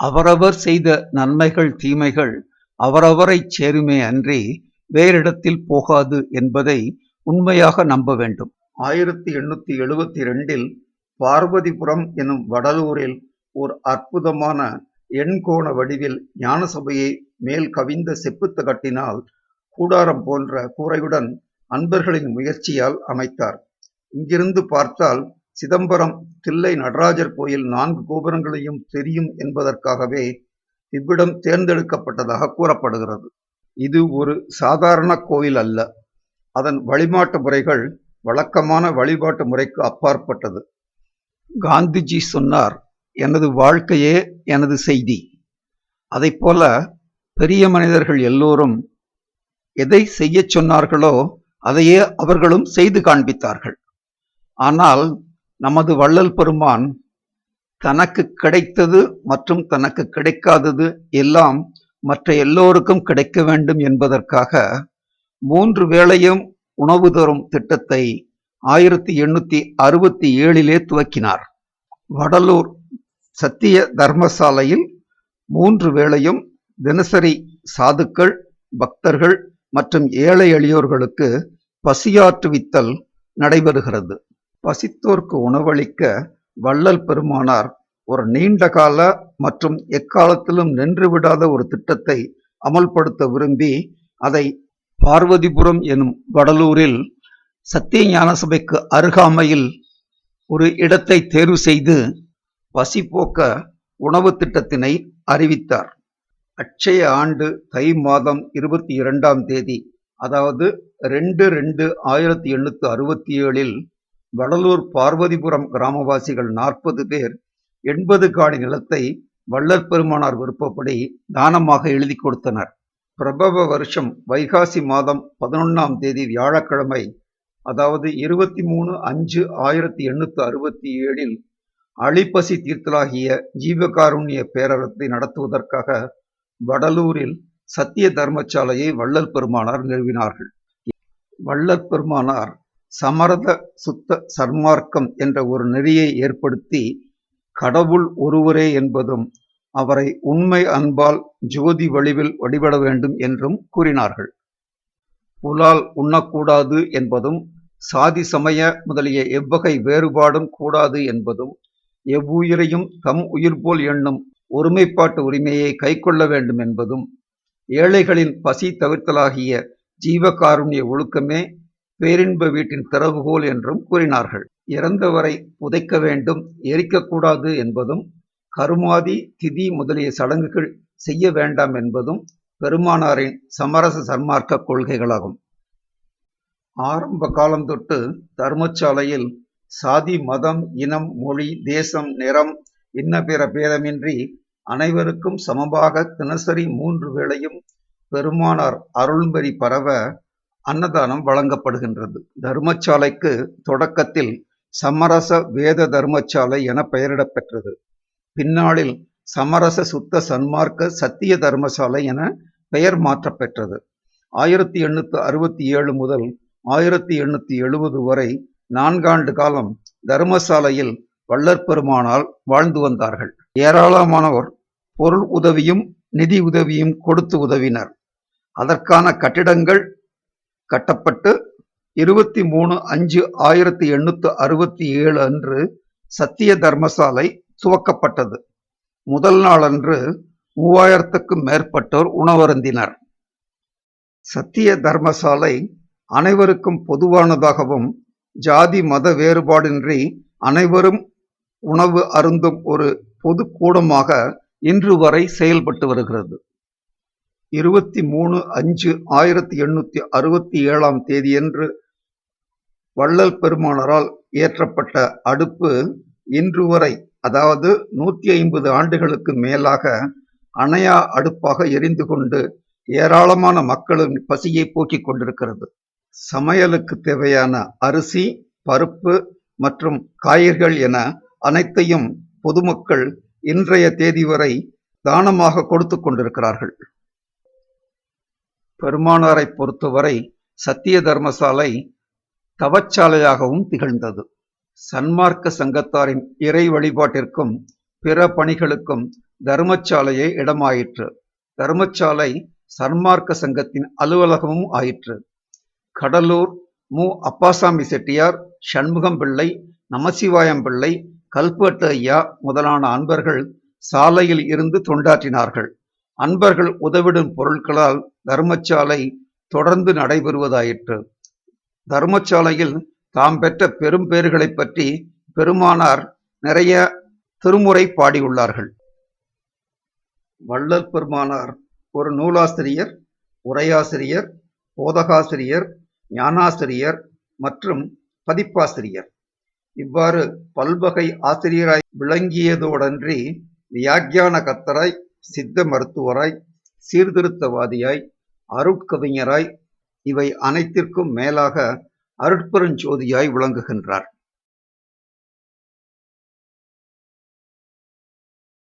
அவரவர் செய்த நன்மைகள் தீமைகள் அவரவரைச் சேருமே அன்றி வேறிடத்தில் போகாது என்பதை உண்மையாக நம்ப வேண்டும். ஆயிரத்தி எண்ணூத்தி எழுபத்தி ரெண்டில் பார்வதிபுரம் எனும் வடலூரில் ஓர் அற்புதமான எண்கோண வடிவில் ஞானசபையை மேல் கவிந்த செப்புத்து கட்டினால் கூடாரம் போன்ற கூரையுடன் அன்பர்களின் முயற்சியால் அமைத்தார். இங்கிருந்து பார்த்தால் சிதம்பரம் தில்லை நடராஜர் கோயில் நான்கு கோபுரங்களையும் தெரியும் என்பதற்காகவே இவ்விடம் தேர்ந்தெடுக்கப்பட்டதாக கூறப்படுகிறது. இது ஒரு சாதாரண கோயில் அல்ல. அதன் வழிபாட்டு முறைகள் வழக்கமான வழிபாட்டு முறைக்கு அப்பாற்பட்டது. காந்திஜி சொன்னார் எனது வாழ்க்கையே எனது செய்தி. அதைப்போல பெரிய மனிதர்கள் எல்லோரும் எதை செய்யச் சொன்னார்களோ அதையே அவர்களும் செய்து காண்பித்தார்கள். ஆனால் நமது வள்ளல் பெருமான் தனக்கு கிடைத்தது மற்றும் தனக்கு கிடைக்காதது எல்லாம் மற்ற எல்லோருக்கும் கிடைக்க வேண்டும் என்பதற்காக மூன்று வேளையும் உணவு தரும் திட்டத்தை ஆயிரத்தி எண்ணூத்தி அறுபத்தி ஏழிலே துவக்கினார். வடலூர் சத்திய தர்மசாலையில் மூன்று வேளையும் தினசரி சாதுக்கள் பக்தர்கள் மற்றும் ஏழை எளியோர்களுக்கு பசியாற்றுவித்தல் நடைபெறுகிறது. பசித்தோர்க்கு உணவளிக்க வள்ளல் பெருமானார் ஒரு நீண்ட கால மற்றும் எக்காலத்திலும் நின்றுவிடாத ஒரு திட்டத்தை அமல்படுத்த விரும்பி அதை பார்வதிபுரம் எனும் வடலூரில் சத்திய ஞான சபைக்கு அருகாமையில் ஒரு இடத்தை தேர்வு செய்து பசி போக்க உணவு திட்டத்தினை அறிவித்தார். அட்சய ஆண்டு தை மாதம் இருபத்தி இரண்டாம் தேதி அதாவது ரெண்டு ரெண்டு ஆயிரத்தி எண்ணூத்தி அறுபத்தி ஏழில் வடலூர் பார்வதிபுரம் கிராமவாசிகள் நாற்பது பேர் எண்பது காடி நிலத்தை வள்ளற் பெருமானார் விருப்பப்படி தானமாக எழுதி கொடுத்தனர். பிரபவ வருஷம் வைகாசி மாதம் பதினொன்னாம் தேதி வியாழக்கிழமை அதாவது இருபத்தி மூணு அஞ்சு ஆயிரத்தி எண்ணூத்தி அறுபத்தி ஏழில் அழிப்பசி தீர்த்தலாகிய ஜீவகாருண்ய பேரரத்தை நடத்துவதற்காக வடலூரில் சத்திய தர்மசாலையை வள்ளல் பெருமானார் நிறுவினார்கள். வள்ளல் பெருமானார் சமரத சுத்த சன்மார்க்கம் என்ற ஒரு நெறியை ஏற்படுத்தி கடவுள் ஒருவரே என்பதும் அவரை உண்மை அன்பால் ஜோதி வழிவில் வழிபட வேண்டும் என்றும் கூறினார்கள். புலால் உண்ணக்கூடாது என்பதும் சாதி சமய முதலிய எவ்வகை வேறுபாடும் கூடாது என்பதும் எவ்வுயிரையும் தம் உயிர் போல் எண்ணும் ஒருமைப்பாட்டு உரிமையை கைக்கொள்ள வேண்டும் என்பதும் ஏழைகளின் பசி தவிர்த்தலாகிய ஜீவகாருண்ய ஒழுக்கமே பேரின்ப வீட்டின் திறவுகோல் என்றும் கூறினார்கள். இறந்தவரை புதைக்க வேண்டும் எரிக்கக்கூடாது என்பதும் கருமாதி திதி முதலிய சடங்குகள் செய்ய வேண்டாம் என்பதும் பெருமானாரின் சமரச சன்மார்க்க கொள்கைகளாகும். ஆரம்ப காலம் தொட்டு தர்மசாலையில் சாதி மதம் இனம் மொழி தேசம் நிறம் இன்ன பிற பேதமின்றி அனைவருக்கும் சமமாக தினசரி மூன்று வேளையும் பெருமானார் அருள்மறி பரவ அன்னதானம் வழங்கப்படுகின்றது. தர்மசாலைக்கு தொடக்கத்தில் சமரச வேத தர்மசாலை என பெயரிடப் பெற்றது. பின்னாளில் சமரச சுத்த சன்மார்க்க சத்திய தர்மசாலை என பெயர் மாற்றப்பெற்றது ஆயிரத்தி எண்ணூத்தி அறுபத்தி ஏழு முதல் ஆயிரத்தி எண்ணூத்தி எழுபது வரை நான்காண்டு காலம் தர்மசாலையில் வள்ளற்பெருமானால் வாழ்ந்து வந்தார்கள். ஏராளமானோர் பொருள் உதவியும் நிதி உதவியும் கொடுத்து உதவினர். அதற்கான கட்டிடங்கள் கட்டப்பட்டு இருபத்தி மூணு அஞ்சு ஆயிரத்தி எண்ணூத்தி அறுபத்தி ஏழு அன்று சத்திய தர்மசாலை துவக்கப்பட்டது. முதல் நாளன்று மூவாயிரத்துக்கும் மேற்பட்டோர் உணவருந்தினர். சத்திய தர்மசாலை அனைவருக்கும் பொதுவானதாகவும் ஜாதி மத வேறுபாடின்றி அனைவரும் உணவு அருந்தும் ஒரு பொது கூடமாக இன்று வரை செயல்பட்டு வருகிறது. இருபத்தி மூணு அஞ்சு ஆயிரத்தி எண்ணூத்தி அறுபத்தி ஏழாம் தேதியன்று வள்ளல் பெருமானரால் ஏற்றப்பட்ட அடுப்பு இன்று வரை அதாவது நூத்தி ஐம்பது ஆண்டுகளுக்கு மேலாக அணையா அடுப்பாக எரிந்து கொண்டு ஏராளமான மக்களின் பசியை போக்கிக் கொண்டிருக்கிறது. சமையலுக்கு தேவையான அரிசி பருப்பு மற்றும் காய்கறிகள் என அனைத்தையும் பொதுமக்கள் இன்றைய தேதி வரை தானமாக கொடுத்து கொண்டிருக்கிறார்கள். பெருமானாரை பொறுத்தவரை சத்திய தர்மசாலை தவச்சாலையாகவும் திகழ்ந்தது. சன்மார்க்க சங்கத்தாரின் இறை வழிபாட்டிற்கும் பிற பணிகளுக்கும் தர்மசாலையே இடமாயிற்று. தர்மசாலை சன்மார்க்க சங்கத்தின் அலுவலகமும் ஆயிற்று. கடலூர் மு. அப்பாசாமி செட்டியார் சண்முகம் பிள்ளை நமசிவாயம் பிள்ளை கல்பட்டு ஐயா முதலான அன்பர்கள் சாலையில் இருந்து தொண்டாற்றினார்கள். அன்பர்கள் உதவிடும் பொருட்களால் தர்மசாலை தொடர்ந்து நடைபெறுவதாயிற்று. தர்மசாலையில் தாம் பெற்ற பெரும் பேறுகளைப் பற்றி பெருமானார் நிறைய திருமுறை பாடியுள்ளார்கள். வள்ளல் பெருமானார் ஒரு நூலாசிரியர் உரையாசிரியர் போதகாசிரியர் ஞானாசிரியர் மற்றும் பதிப்பாசிரியர். இவ்வாறு பல்வகை ஆசிரியராய் விளங்கியதோடன்றி வியாக்கியான கத்தராய் சித்த மருத்துவராய் சீர்திருத்தவாதியாய் அருட்கவிஞராய் இவை அனைத்திற்கும் மேலாக அருட்பெருஞ்சோதியாய் விளங்குகின்றார்.